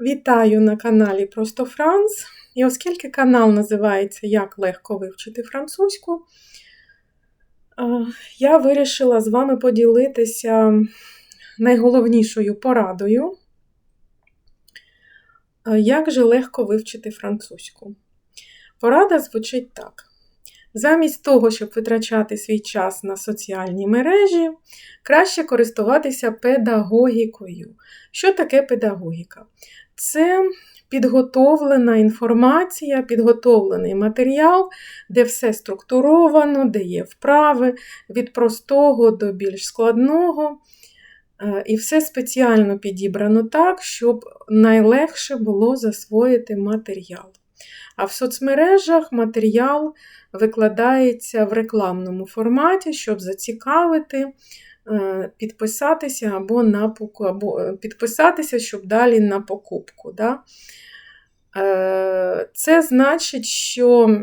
Вітаю на каналі Просто Франс. І оскільки канал називається Як легко вивчити французьку, я вирішила з вами поділитися найголовнішою порадою, як же легко вивчити французьку. Порада звучить так. Замість того, щоб витрачати свій час на соціальні мережі, краще користуватися педагогікою. Що таке педагогіка? Це підготовлена інформація, підготовлений матеріал, де все структуровано, де є вправи від простого до більш складного. Е, і все спеціально підібрано так, щоб найлегше було засвоїти матеріал. А в соцмережах матеріал викладається в рекламному форматі, щоб зацікавити, підписатися або на або е, підписатися, щоб далі на покупку. Да? Е, це значить, що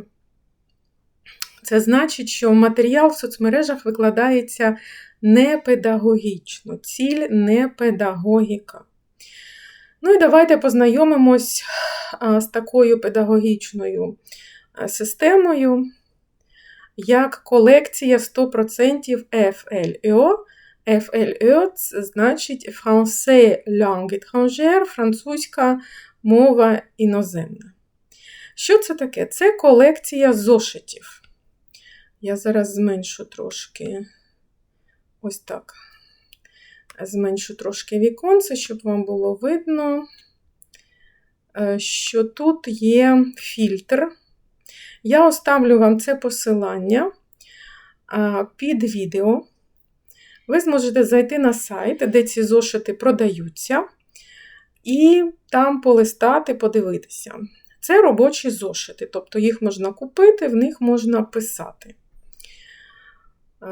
це значить, що матеріал в соцмережах викладається не педагогічно, ціль не педагогіка. Ну і давайте познайомимось з такою педагогічною системою, як колекція 100% FLE. FLE це значить Français langue étrangère, французька мова іноземна. Що це таке? Це колекція зошитів. Я зараз зменшу трошки ось так. Зменшу трошки віконце, щоб вам було видно, е, що тут є фільтр. Я оставлю вам це посилання під відео. Ви зможете зайти на сайт, де ці зошити продаються, і там полистати, подивитися. Це робочі зошити, тобто їх можна купити, в них можна писати.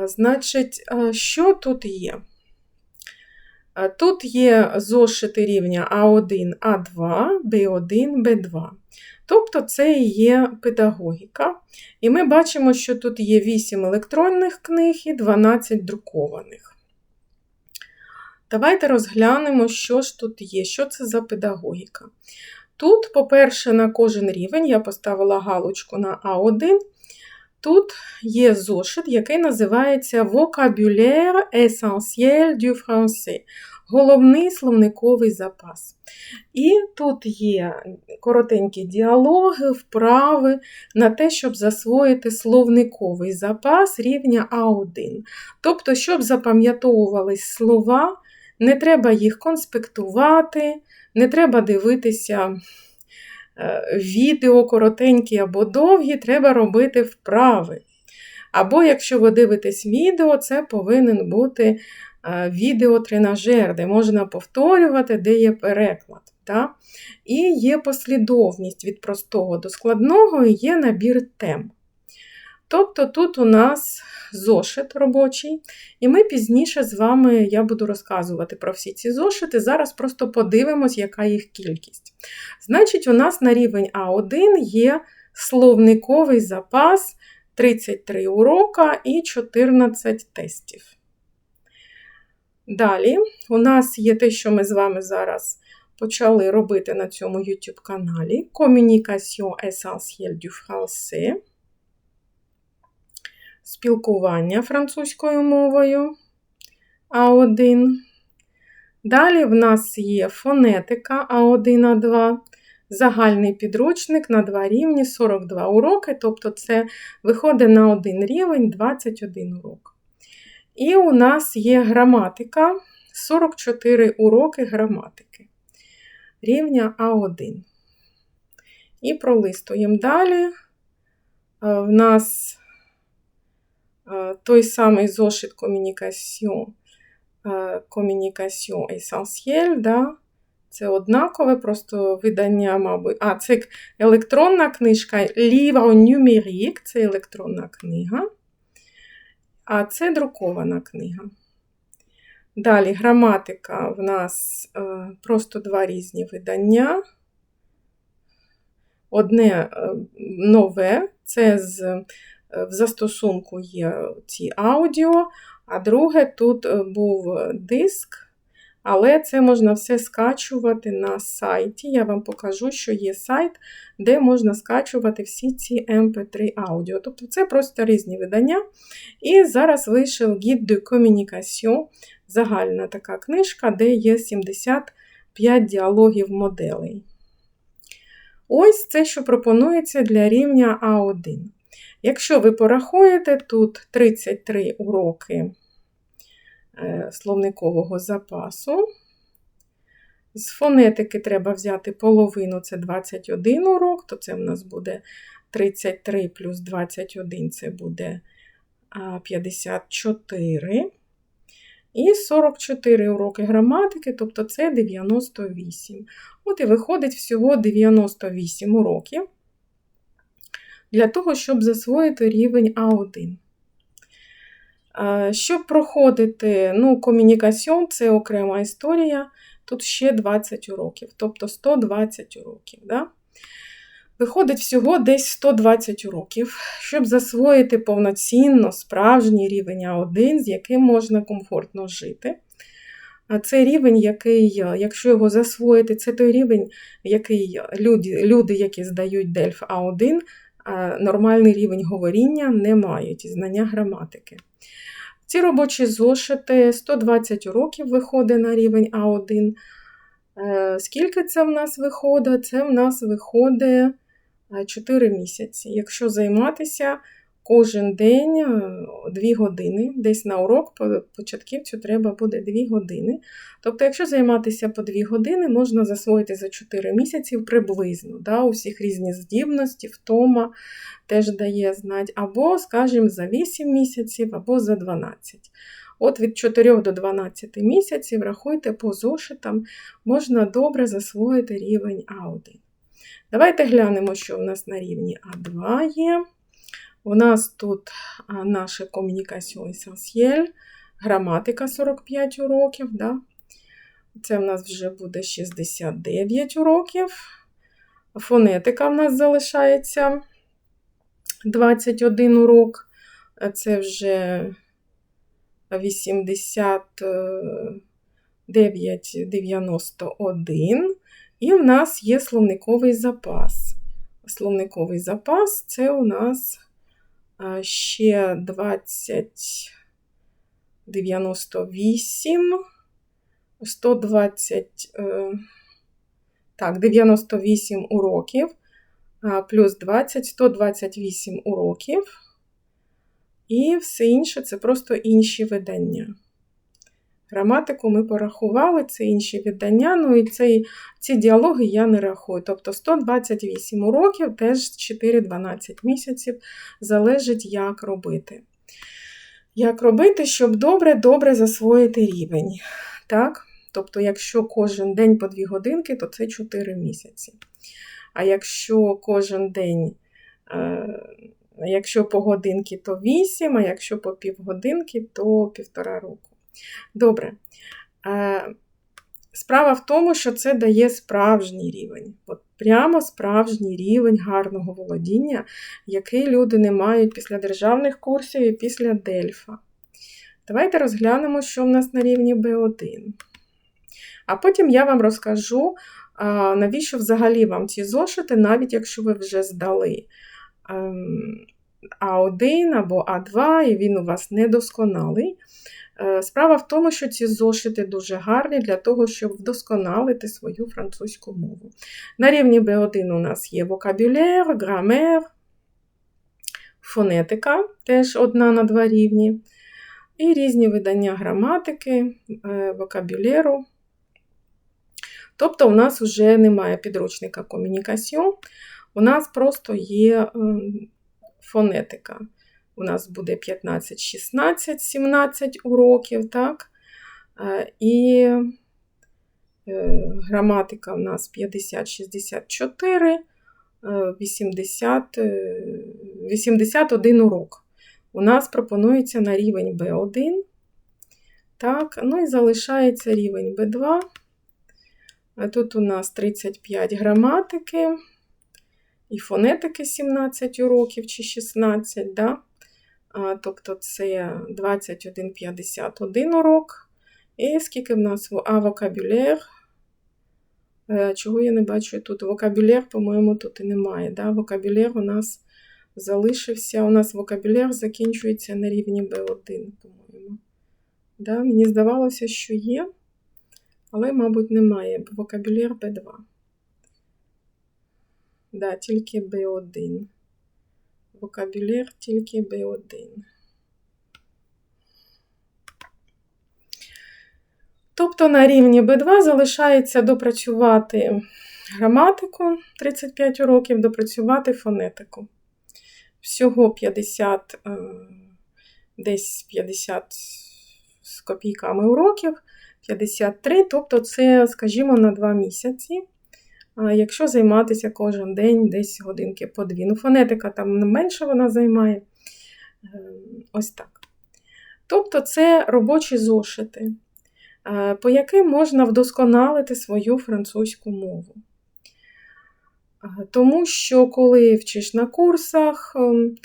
Значить, що тут є? Тут є зошити рівня А1, А2, Б1, Б2. Тобто це є педагогіка. І ми бачимо, що тут є 8 електронних книг і 12 друкованих. Давайте розглянемо, що ж тут є, що це за педагогіка. Тут, по-перше, на кожен рівень я поставила галочку на А1. Тут є зошит, який називається Vocabulaire essentiel du français головний словниковий запас. І тут є коротенькі діалоги, вправи на те, щоб засвоїти словниковий запас рівня А1. Тобто, щоб запам'ятовувались слова, не треба їх конспектувати, не треба дивитися. Е, відео коротенькі або довгі, треба робити вправи. Або, якщо ви дивитесь відео, це повинен бути Е, відеотренажер, де можна повторювати, де є переклад. Так? І є послідовність від простого до складного і є набір тем. Тобто тут у нас зошит робочий, і ми пізніше з вами я буду розказувати про всі ці зошити. Зараз просто подивимось, яка їх кількість. Значить, у нас на рівень А1 є словниковий запас 33 урока і 14 тестів. Далі, у нас є те, що ми з вами зараз почали робити на цьому YouTube каналі Communication essentielle du français. Спілкування французькою мовою А1. Далі в нас є фонетика А1, А2, загальний підручник на два рівні 42 уроки, тобто це виходить на один рівень 21 урок. І у нас є граматика, 44 уроки граматики рівня А1. І пролистуємо далі. Е, в нас той самий зошит комунікаціон комунікаціон essentiel, да? Це однакове, просто видання, мабуть. А, це електронна книжка Livre numérique, це електронна книга. А це друкована книга. Далі граматика в нас е, просто два різні видання. Одне е, нове, це з, в застосунку є ці аудіо, а друге тут був диск, Але це можна все скачувати на сайті. Я вам покажу, що є сайт, де можна скачувати всі ці MP3 аудіо. Тобто це просто різні видання. І зараз вийшов Guide de Communication, загальна така книжка, де є 75 діалогів моделей. Ось це, що пропонується для рівня А1. Якщо ви порахуєте, тут 33 уроки е, словникового запасу. З фонетики треба взяти половину, це 21 урок, то це в нас буде 33 плюс 21 це буде 54. І 44 уроки граматики, тобто це 98. От і виходить всього 98 уроків для того, щоб засвоїти рівень А1. Щоб проходити ну, комунікаціон, це окрема історія. Тут ще 20 уроків, тобто 120 уроків. Да? Виходить всього десь 120 уроків, щоб засвоїти повноцінно справжній рівень А1, з яким можна комфортно жити. А це рівень, який, якщо його засвоїти, це той рівень, який люди, люди які здають Дельф А1, нормальний рівень говоріння не мають знання граматики. Ці робочі зошити 120 уроків виходить на рівень А1. Е, скільки це в нас виходить? Це в нас виходить 4 місяці. Якщо займатися кожен день 2 е, години, десь на урок початківцю треба буде 2 години. Тобто, якщо займатися по 2 години, можна засвоїти за 4 місяці приблизно. Да, У різні здібності, втома теж дає знати, або, скажімо, за 8 місяців, або за 12. От від 4 до 12 місяців, рахуйте по зошитам, можна добре засвоїти рівень А1. Давайте глянемо, що в нас на рівні А2 є. У нас тут наша комунікаціон есенсіель, граматика 45 уроків. Да? Це в нас вже буде 69 уроків. Фонетика в нас залишається 21 урок. Це вже 89,91. І в нас є словниковий запас. Словниковий запас це у нас ще 2098, 120, е, так, 98 уроків, плюс 20, 128 уроків. І все інше це просто інші видання. Граматику ми порахували, це інші видання, ну і цей, ці діалоги я не рахую. Тобто 128 уроків, теж 4-12 місяців, залежить, як робити. Як робити, щоб добре-добре засвоїти рівень. Так? Тобто, якщо кожен день по 2 годинки, то це 4 місяці. А якщо кожен день, е, якщо по годинки, то 8, а якщо по півгодинки, то півтора року. Добре. Справа в тому, що це дає справжній рівень. От Прямо справжній рівень гарного володіння, який люди не мають після державних курсів і після Дельфа. Давайте розглянемо, що в нас на рівні Б1. А потім я вам розкажу, навіщо взагалі вам ці зошити, навіть якщо ви вже здали ем, А1 або А2, і він у вас недосконалий. Е, справа в тому, що ці зошити дуже гарні для того, щоб вдосконалити свою французьку мову. На рівні B1 у нас є вокабюлер, грамер, фонетика, теж одна на два рівні. І різні видання граматики, е, вокабюлеру. Тобто, у нас вже немає підручника комунікаціон, у нас просто є ем, фонетика у нас буде 15, 16, 17 уроків, так? Е, і е, граматика у нас 50, 64, 80, 81 урок. У нас пропонується на рівень B1. Так, ну і залишається рівень B2. Тут у нас 35 граматики, і фонетики 17 уроків чи 16. Да? Тобто це 21,51 урок, І скільки в нас а вокабюлер. Е, чого я не бачу тут? Вокабюлер, по-моєму, тут і немає. Да? Вокабюлер у нас залишився. У нас вокабюлер закінчується на рівні B1, по-моєму. Да? Мені здавалося, що є, але, мабуть, немає. Вокабюлер B2. Да, тільки B1. Вокабюлер тільки B1. Тобто на рівні B2 залишається допрацювати граматику 35 років, допрацювати фонетику. Всього 50, е, десь 50 з копійками уроків, 53, тобто це, скажімо, на 2 місяці. Якщо займатися кожен день десь годинки по дві. Ну, фонетика там менше вона займає. Ем, ось так. Тобто, це робочі зошити. Е, по яким можна вдосконалити свою французьку мову. Е, тому що, коли вчиш на курсах ем,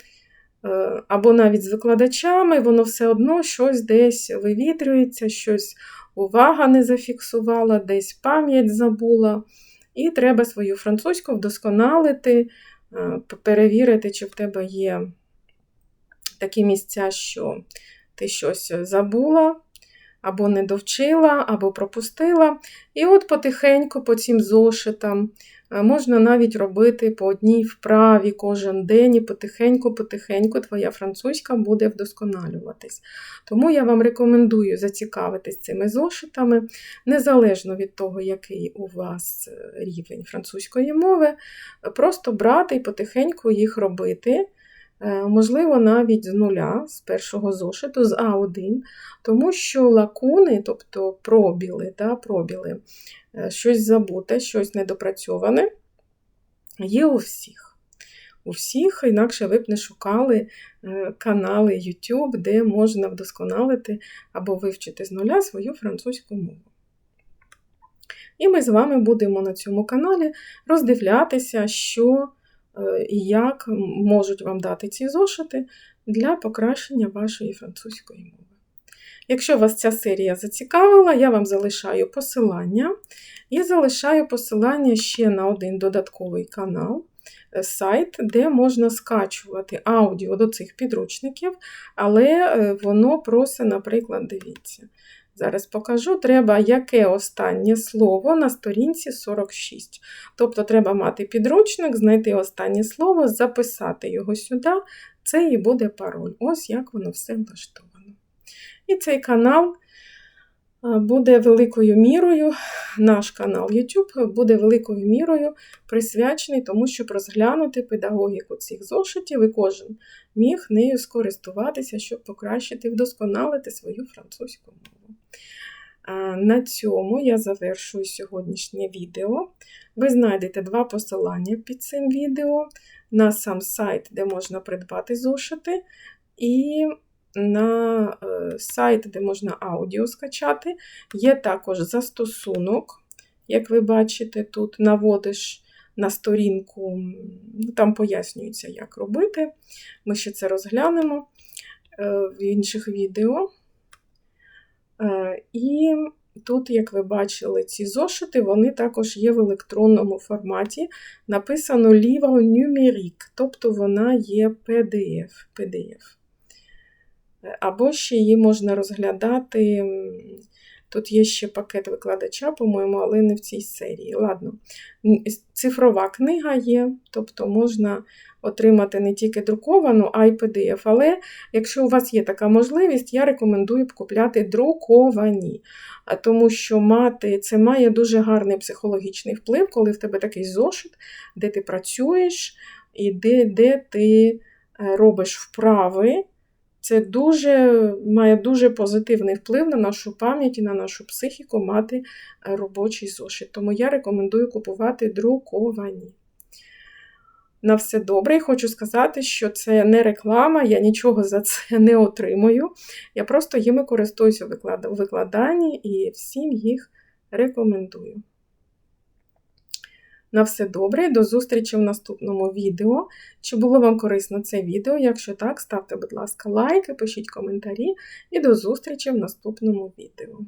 е, або навіть з викладачами, воно все одно щось десь вивітрюється, щось увага не зафіксувала, десь пам'ять забула. І треба свою французьку вдосконалити, перевірити, чи в тебе є такі місця, що ти щось забула або не довчила, або пропустила. І от потихеньку по цим зошитам е, можна навіть робити по одній вправі кожен день, і потихеньку-потихеньку твоя французька буде вдосконалюватись. Тому я вам рекомендую зацікавитись цими зошитами, незалежно від того, який у вас е, рівень французької мови, просто брати і потихеньку їх робити. Е, можливо, навіть з нуля, з першого зошиту, з А1, тому що лакуни, тобто пробіли, да, пробіли, е, щось забуте, щось недопрацьоване, є у всіх. У всіх, інакше ви б не шукали е, канали YouTube, де можна вдосконалити або вивчити з нуля свою французьку мову. І ми з вами будемо на цьому каналі роздивлятися, що як можуть вам дати ці зошити для покращення вашої французької мови. Якщо вас ця серія зацікавила, я вам залишаю посилання і залишаю посилання ще на один додатковий канал, е, сайт, де можна скачувати аудіо до цих підручників, але е, воно просить, наприклад, дивіться. Зараз покажу, треба яке останнє слово на сторінці 46. Тобто, треба мати підручник, знайти останнє слово, записати його сюди, це і буде пароль. Ось як воно все влаштовано. І цей канал буде великою мірою, наш канал YouTube буде великою мірою присвячений тому, щоб розглянути педагогіку цих зошитів, і кожен міг нею скористуватися, щоб покращити, вдосконалити свою французьку мову. На цьому я завершую сьогоднішнє відео. Ви знайдете два посилання під цим відео на сам сайт, де можна придбати зошити, і на е, сайт, де можна аудіо скачати. Є також застосунок, як ви бачите, тут наводиш на сторінку, там пояснюється, як робити. Ми ще це розглянемо е, в інших відео. Е, і тут, як ви бачили, ці зошити, вони також є в електронному форматі. Написано Livro numérique, тобто вона є PDF. PDF. Або ще її можна розглядати. Тут є ще пакет викладача, по-моєму, але не в цій серії. Ладно, цифрова книга є, тобто можна отримати не тільки друковану, а й PDF. Але якщо у вас є така можливість, я рекомендую купляти друковані. Тому що мати це має дуже гарний психологічний вплив, коли в тебе такий зошит, де ти працюєш і де, де ти е, робиш вправи. Це дуже, має дуже позитивний вплив на нашу пам'ять і на нашу психіку мати е, робочий зошит. Тому я рекомендую купувати друковані. На все добре, і хочу сказати, що це не реклама, я нічого за це не отримую. Я просто їми користуюся у викладанні і всім їх рекомендую. На все добре, до зустрічі в наступному відео. Чи було вам корисно це відео? Якщо так, ставте, будь ласка, лайки, пишіть коментарі і до зустрічі в наступному відео.